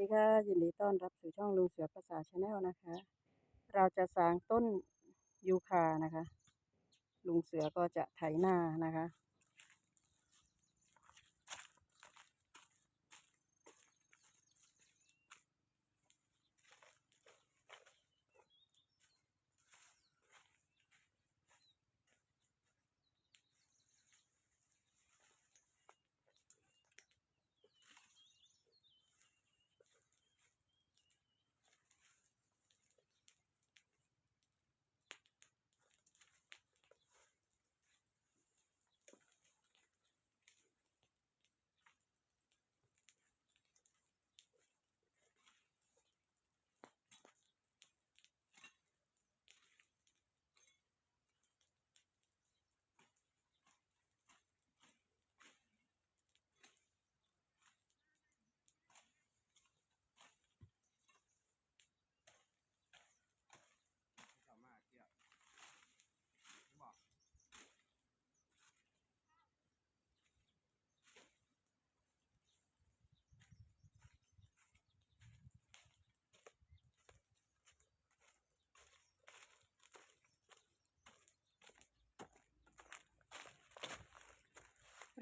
ดีค่ะยินดีต้อนรับสู่ช่องลุงเสือภาษาชาแนลนะคะ เราจะสางต้นยูคานะคะ ลุงเสือก็จะไถนานะคะ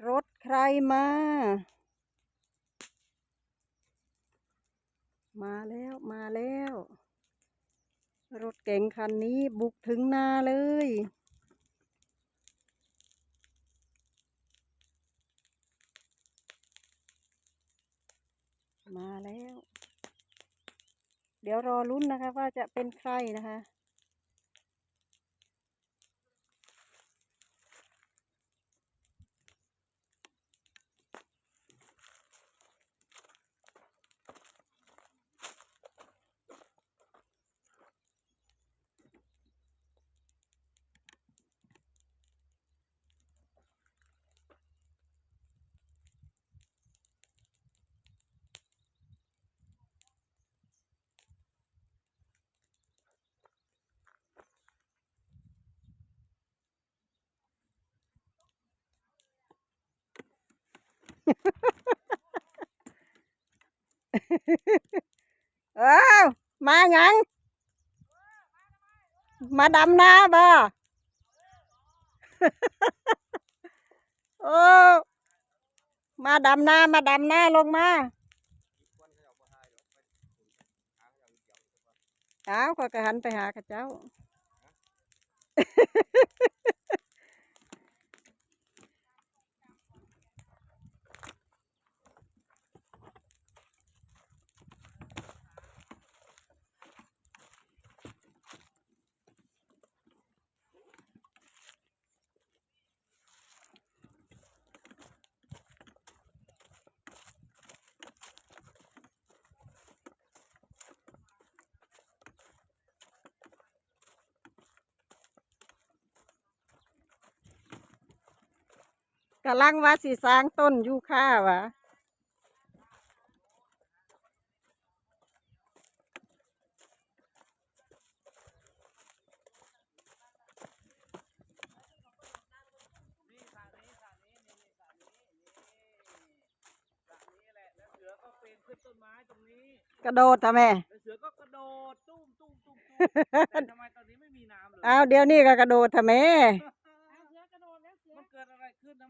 รถ ใครมา มาแล้วมาแล้ว รถเก๋งคันนี้บุกถึงนาเลย มาแล้ว เดี๋ยวรอลุ้นนะคะว่าจะเป็นใครนะคะ เอ้ามาหยัง มาดำนาบ่โอ้มาดำนามาดำนาลงมาเอาข้อยก็หันไปหาเข้าเจ้า กำลังว่าสิสร้างต้นยูคาวะนี่สระนี้สระนี้นี่นี่สระนี้นี่สระนี้แหละแล้วเสือก็ปีนขึ้นต้นไม้ตรงนี้กระโดดทำไมแล้วเสือก็กระโดดตุ้มตุ้มตุ้มตุ้มแต่ทำไมตอนนี้ไม่มีน้ำเลยเอาเดี๋ยวนี้ก็กระโดดทำไมมันเกิดอะ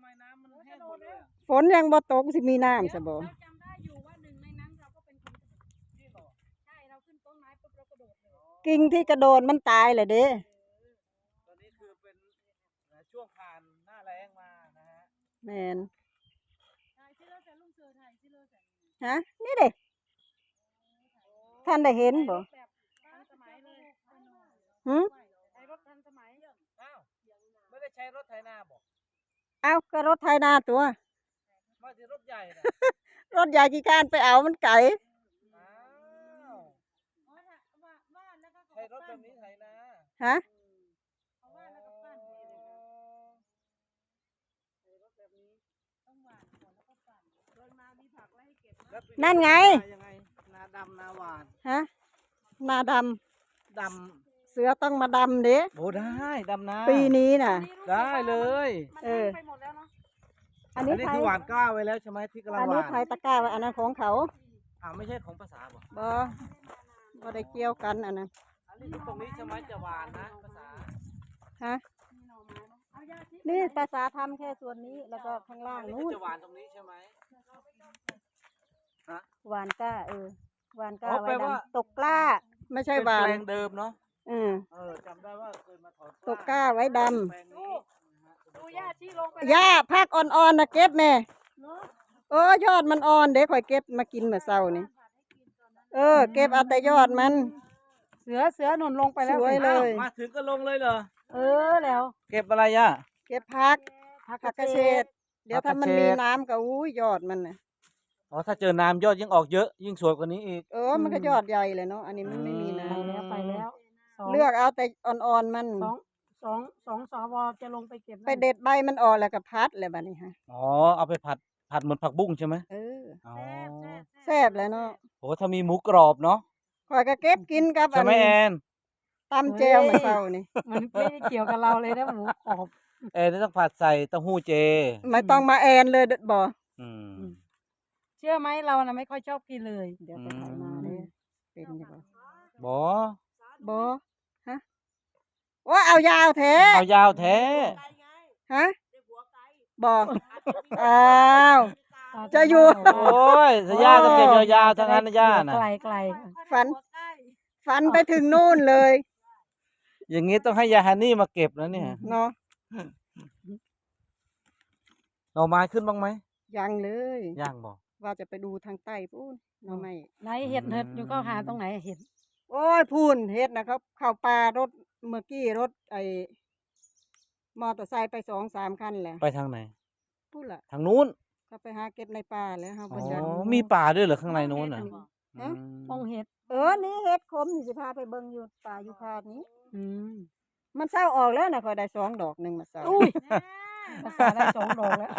ไรขึ้นทำไมน้ำมันแห้งหมดเลยอะฝนยังบ่ตกสิมีน้ำซะบ่เราจำได้อยู่ว่าหนึ่งในนั้นเราก็เป็นคนกระโดดจริงเหรอใช่ เราขึ้นต้นไม้ปุ๊บเรากระโดดเลยกิ่งที่กระโดดมันตายเลยเด้ตอนนี้คือเป็นช่วงผ่านหน้าแรงมานะฮะแมนถ่ายที่เราแต่ลุงเสือถ่ายที่เราแต่ฮะนี่เด้ท่านได้เห็นบ่แบบทันสมัยเลยหึไอ้รถทันสมัยอ้าวไม่ได้ใช้รถไถนาบอก เอาก็รถไถนาตัวมาที่รถใหญ่นะรถใหญ่กี่การไปเอามันไก่อ้าวอ๋อถ้าว่าว่าแล้วก็ใช้รถแบบนี้ไถนาฮะเอาว่าแล้วก็ปั้นเลยใช้รถแบบนี้ต้องหวานก่อนแล้วก็ปั้นเดินมามีผักไว้ให้เก็บแล้วปีนั่นไง นายังไงนาดำนาหวานฮะนาดดำเสือต้องมาดำเด้ำโอ้ได้ดำนาปีนี้น่ะ ได้เลยมันเอแห้องไปหมดแล้วเนาะอันอันี้นนี้ไทคืยอหวานกล้าไว้แล้วใช่ไหมที่กำลังอันหนี้วานไทยตะกร้าไว้อันนั้นของเขาอ่อ้าวไม่ใช่ของภาษาบ่บ่บ่ได้เกี่ยวกันอันนั้นอันนี้ตรงนี้ใช่ไหมจะหวานนะภาษาฮะนี่ภาษาทำแค่ส่วนนี้แล้วก็ข้างล่างอันนี้นู้ก็นจะหวานตรงนี้ใช่ไหมหวานก้าเออหวานก้าอ๋อไว้แปลว่าดำตกกล้า ไม่ใช่หวาเป็นนแปลงเดิมเนาะ อืม เออจำได้ว่าเคยมาถอนตกกล้าไว้ดำ แปลงนี้นะฮะดูย่าชี้ลงไปหญ้าพักอ่อนๆนะเก็บแน่เออยอดมันอ่อนเด็กข่อยเก็บมากินเมื่อเช้านี่เออ เก็บเอาแต่ยอดมัน เสือเสือหนุนลงไปแล้วสวย เลยอ้าวมาถึงก็ลงเลยเหรอ เออแล้วเก็บอะไรย่ะเก็บพักผักผักกกระระเฉเฉดดเดี๋ยวถ้ามันมีน้ำก็อู้ยยอดมันน่ะอ๋อถ้าเจอน้ำยอดยิ่งออกเยอะ ยิ่งสวยกว่านี้อีก เออมันก็ยอดใหญ่เลยเนาะอันนี้มันไม่มีน้ไปแล้วไปแล้ว สองำเลือกเอาแต่อ่อนๆมัน สองสองสองสวจะลงไปเก็บไปเด็ดใบมันออกแล้วก็พัดเลยบัดนี้ฮะอ๋อเอาไปผัดผัดเหมือนผักบุ้งใช่ไหมเอออ๋อแซ่บเลยเนาะโหถ้ามีหมูกรอบเนาะข่อยก็เก็บกินกับใช่ไหมแอนตำแจวเมื่อเช้านี่มันไม่ได้เกี่ยวกับเราเลยนะหมูกรอบ แอนต้องผัดใส่เต้าหู้เจ ไม่ต้องมาแอนเลยเด้อบ่อืมเชื่อไหมเราน่ะไม่ค่อยชอบกินเลย เดี๋ยวไปถ่ายมาเลยเป็นอยู่บ่บอบ่ฮะว่าเอายาวแท้ เอายาวแท้ ฮะ บอก อ้าว จะอยู่ โอ้ยสย่าต้องเก็บยาวๆทั้งนั้นนะย่าน่ะไกลไกลฝันฝันไปถึงนู่นเลยอย่างงี้ต้องให้ยาฮันนี่มาเก็บแล้วเนี่ยเนาะหน่อไม้ขึ้นบ้างไหมยังเลย ย่างบอก ว่าจะไปดูทางใต้พูนเนาะไม่ ไหนเห็ดเห็ดอยู่ก็หาตรงไหนเห็ด โอ้ยพูนเฮ็ดนะครับ เข้าป่ารถ เมื่อกี้รถไอ้มอเตอร์ไซค์ไปสองสามคันแหละไปทางไหน พูดล่ะทางนู้นก็ไปหาเก็บในป่าแล้วเฮาอ๋บ่จักอมีป่าด้วยเหรอข้างในนู้นน่ะฮะอืมองเห็ด เออ นี่เฮ็ดคมนี่สิพาไปเบิ่งอยู่ป่าอยู่คาดนี้ อืมมันเศร้าออกแล้วนะข่อยได้สองดอกหนึงมาเศร้าอุ้ยภาษาได้สองดอกแล้ว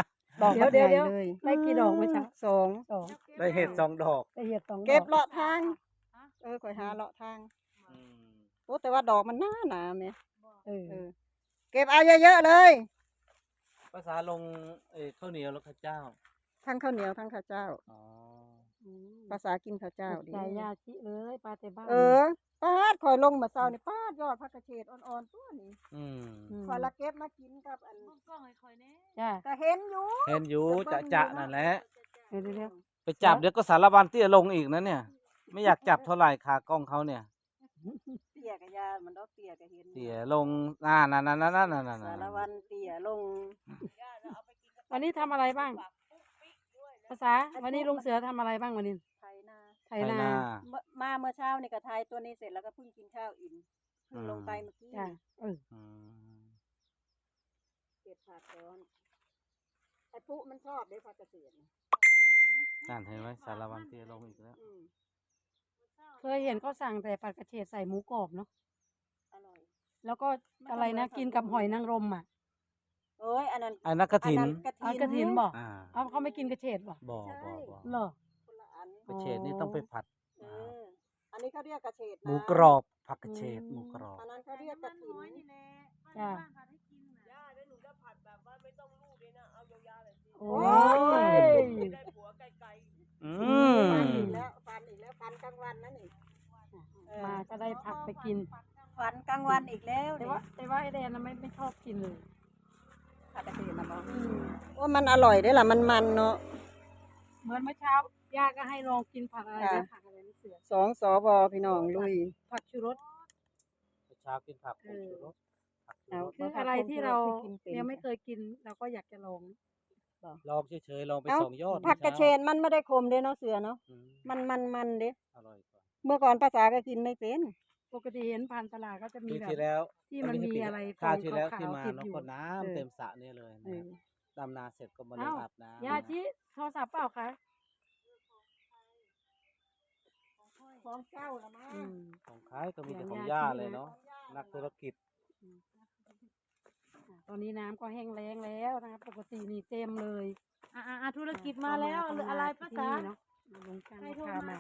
ดอกเดี๋ยวบักใหญ่เดี๋ยวเลยได้กี่ดอกเมื่อเช้าสองสองได้เห็ดสองดอกได้เห็ดสองดอกเก็บเลาะทาง เออข่อยหาเลาะทางอืม โอ้แต่ว่าดอกมันหนาหนาแม่เออเออเก็บเอาเยอะๆเลย ภาษาลงเอ้ยข้าวเหนียวแล้วข้าวเจ้า ทั้งข้าวเหนียวทั้งข้าวเจ้า อ๋อ ภาษากินข้าวเจ้าดี ใจยาชิเลยปลาเตบ้านเออป้าดข่อยลงมาเช้านี่ป้าดยอดผักกระเฉดอ่อนๆตัวนี้อืมมข่อยละเก็บมากินกับอันจ้าก็เห็นอยู่เห็นอยู่จะจะนั่นแหละ เดี๋ยวเดี๋ยวเดี๋ยวไปจับเดี๋ยวก็สารบันเตี้ยลงอีกนะเนี่ย ไม่อยากจับเท่าไหร่ขากล้องเขาเนี่ยเตี้ยกับยามันดอกเตี้ยก็เห็นเตี้ยลงน่านั่นนั่นนั่นนั่นนั่นสารวันเตี้ยลงวันนี้ทำอะไรบ้าง ภาษา วันนี้ลุงเสือทำอะไรบ้างวันนี้ ไทยนาไถนา เมื่อมาเมื่อเช้านี่ก็ไทยตัวนี้เสร็จแล้วก็เพิ่งกินข้าวอิ่มเพิ่งลงไปเมื่อกี้จ้าเอออืมเก็บผักร้อนไอ้ปุ๊มันชอบเด้ผักกระเสียนนั่นเห็นไหมสารวันเตี้ยลงอีกแล้ว อืม เคยเห็นเขาสั่งแต่ผัดกระเฉดใส่หมูกรอบเนาะอร่อย แล้วก็อะไรนะกินกับหอยนางรมอะโอ้ยอันนั้นอันนักกระถินอันนั้นกระเอาถินกระถินบอกอ่าเอาเขาไม่กินกระเฉดบอกบ่อบ่อบ่อเหรอคนละอันกระเฉดนี่ต้องไปผัดเอออันนี้เขาเรียกกระเฉดหมูนะกรอบผักกระเฉดหมูกรอบอันนั้นเขาเรียกกระถินจ้าโอ้โอ้ยอืฟันมอีกแล้ว ฟันอีกแล้วฟันกลางวันนั่นนี่เออมาก็ได้ผักไปกินฟันกลางวันอีกแล้วแต่ว่าแต่ว่าไอแดนน่ะไม่ไม่ชอบกินเลยผักกระเฉดนะบอกอืมว่ามันอร่อยได้อล่ะมันมันเนาะเหมือนเมื่อเช้าย่าก็ให้ลองกินผักอะไรค่ะนะผักอะไรนะเสือสองสบพี่น้องลุย ผักชูรส เช้ากินผักผงชูรสผักชูเอารส คืออะไรที่เรากินเป็นยังไม่เคยกินเราก็อยากจะลอง ลองเฉยๆลองไปเอ้า สองยอดผักกระเฉช้าดมันไม่ได้ขมเด้เนาะเสือเนาะอืมมันมันมันเด้อร่อยกว่าเมื่อก่อนภาษาก็กินไม่เป็น ปกติเห็นผ่านตลาดก็จะมีปีแบบ ที่แล้วที่มันมีอะไรคราวฟองที่แล้วขาวๆที่มาติดเนาะอยู่ก็น้เออำเต็มสระเนี่ยเลยเอนะอดำนาเสร็จก็มาลงเอ้า อาบน้ำยาชิโทรศัพท์เปล่าคะของเจ้าละมาอืมของขายก็มีแต่อย่างของย่าย่าที่เลยนะเนาะนักธุรกิจ ตอนนี้น้ำก็แห้งแล้งแล้วนะครับปกตินี่เต็มเลยอ่าอ่าธุรกิจมาแล้วหรืออะไรภาษาที่นี่เนาะลงกันพามา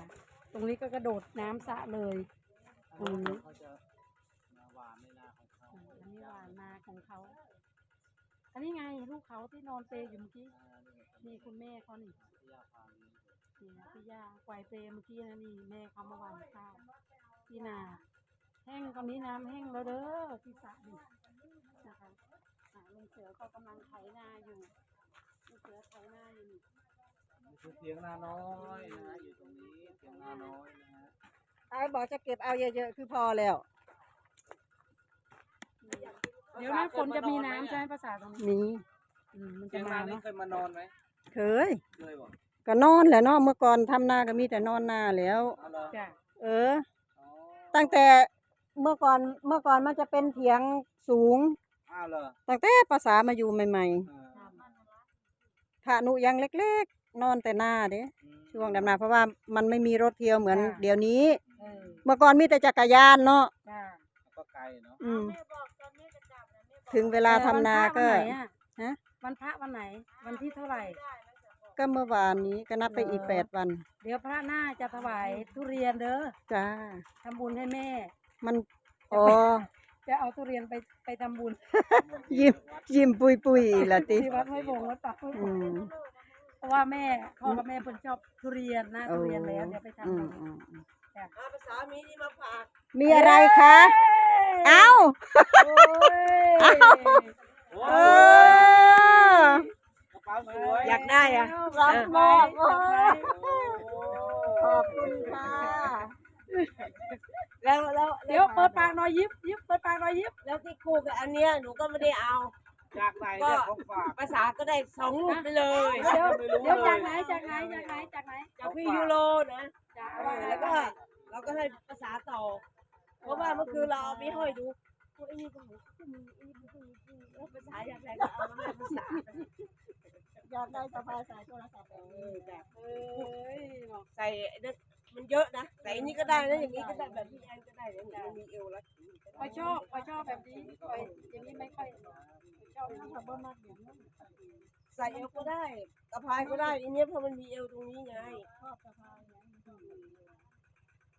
ตรงนี้ก็กระโดดน้ำสระเลยอืมเขาจะมาหวานในนาของเขาอันนี้หวานนาของเขา อันนี้ไงลูกเขาที่นอนเปรย์อยู่เมื่อกี้นี่คุณแม่เขานี่ย่าฟางนี้นี่นะพี่ย่าปล่อยเปรย์เมื่อกี้นะนี่แม่เขามาหวานข้าวที่นา แห้งตอนนี้น้ำแห้งแล้วเด้อที่สระนี่นะคะอ่า ลุงเสือก็กำลังไถนาอยู่ลุงเสือไถนาอยู่นี่นี่คือเถียงนาน้อยนะฮะอยู่ตรงนี้เถียงนาน้อยนะฮะไอ้บอกจะเก็บเอาเยอะๆ คือพอแล้ว เดี๋ยวหน้าฝนจะมีน้ำใช่ไหมภาษาตรงนี้นี่อืมมันเถีจะยงมานานี่เนาะเคยมานอนไหมเคย เคยบอกก็นอนแหละเนาะเมื่อก่อนทำนาก็มีแต่นอนนาแล้ว เอาเหรอจ้ะเออ อ๋อตั้งแต่เมื่อก่อนเมื่อก่อนมันจะเป็นเถียงสูง อ้าวเหรอตั้งแต่ภาษามาอยู่ใหม่เออๆพระนุยังเล็กๆ นอนแต่หน้าเด้อืมช่วงดำนาเพราะว่ามันไม่มีรถเที่ยวเหมือน เดี๋ยวนี้ เออเมื่อก่อนมีแต่จักรยานเนาะจ้ะก็ไกลเนาะอืมถึงเวลาทำนาก็วันพระวันไหนอะฮะ วันพระวันไหน วันที่เท่าไหร่ ก็เมื่อวานนี้ก็นับไปอีกเออแปดวันเดี๋ยวพระหน้าจะถวายทุเรียนเด้อจ้า ทำบุญให้แม่ มันอ๋อ จะเอาทุเรียนไปไปทำบุญยิ้มยิ้มปุยปุยๆละติที่วัดห้วยบงวัดป่าห้วยบอืงมเพราะว่าแม่พ่อกับแม่เพิ่นชอบทุเรียนนะทุเรียนแล้วเดี๋ยวไปอืทำมบุญอืมอืมจ้ะภาษามีนี่มาฝากมีอะไรคะเอ้าโอ้ยโอ้เอยอกระเป๋าสวยอยากได้อะรับมอบเออไว้ขอบคุณค่ะ แล้วแล้วเดี๋ยวเปิดปากหน่อยยิบยิบเปิดปากหน่อยยิบแล้วที่คู่กับอันเนี้ยหนูก็ไม่ได้เอาจากไหนเนี่ยของฝากภาษาก็ได้สองลูกไปเลยเดี๋ยวไม่รู้เดี๋ยวเลจายกไหนจากไหนจากไหนจากไหนจากพี่ยูโรนะจากเออะไรอแล้วก็เราก็ให้ภาษาต่อ เพราะว่าเมื่อคืนเราเอาไปห้อยดูพวกไอ้นี่ก็หมูก็มีไอ้นี่ก็มีแล้วภาษาอยากได้ก็เอามาให้ภาษาอยากได้สะพายสายโทรศัพท์เออแบบเอ้ยเนาะใส่ไอ้นั่น มันเยอะนะใส่อันนี้ก็ได้นะอย่างนี้ก็ได้แบบพี่แอนก็ได้นะอย่างนี้มีเอวแล้วพอชอบพอชอบแบบนี้พออย่างนี้ไม่ค่อยชอบนะถ้าเบิ้ลมากอย่างนี้ใส่เอวก็ได้กระพายก็ได้อันเนี้ยเพราะมันมีเอวตรงนี้ไงชอบสะพายนะ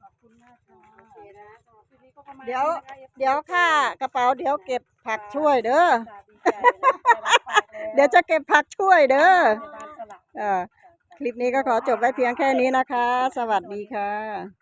ขอบคุณมากค่ะโอเคนะสำหรับคลิปนี้ก็ประมาณเดี๋ยวนี้นะคะเดี๋ยวค่ะกดีเดี๋ยวเก็บผักช่วยเด้อดีใจนะได้รับฝากแล้วเดี๋ยวจะเก็บผักช่วยเด้อในบ้านสลักเอ่อ คลิปนี้ก็ขอจบไว้เพียงแค่นี้นะคะ สวัสดีค่ะ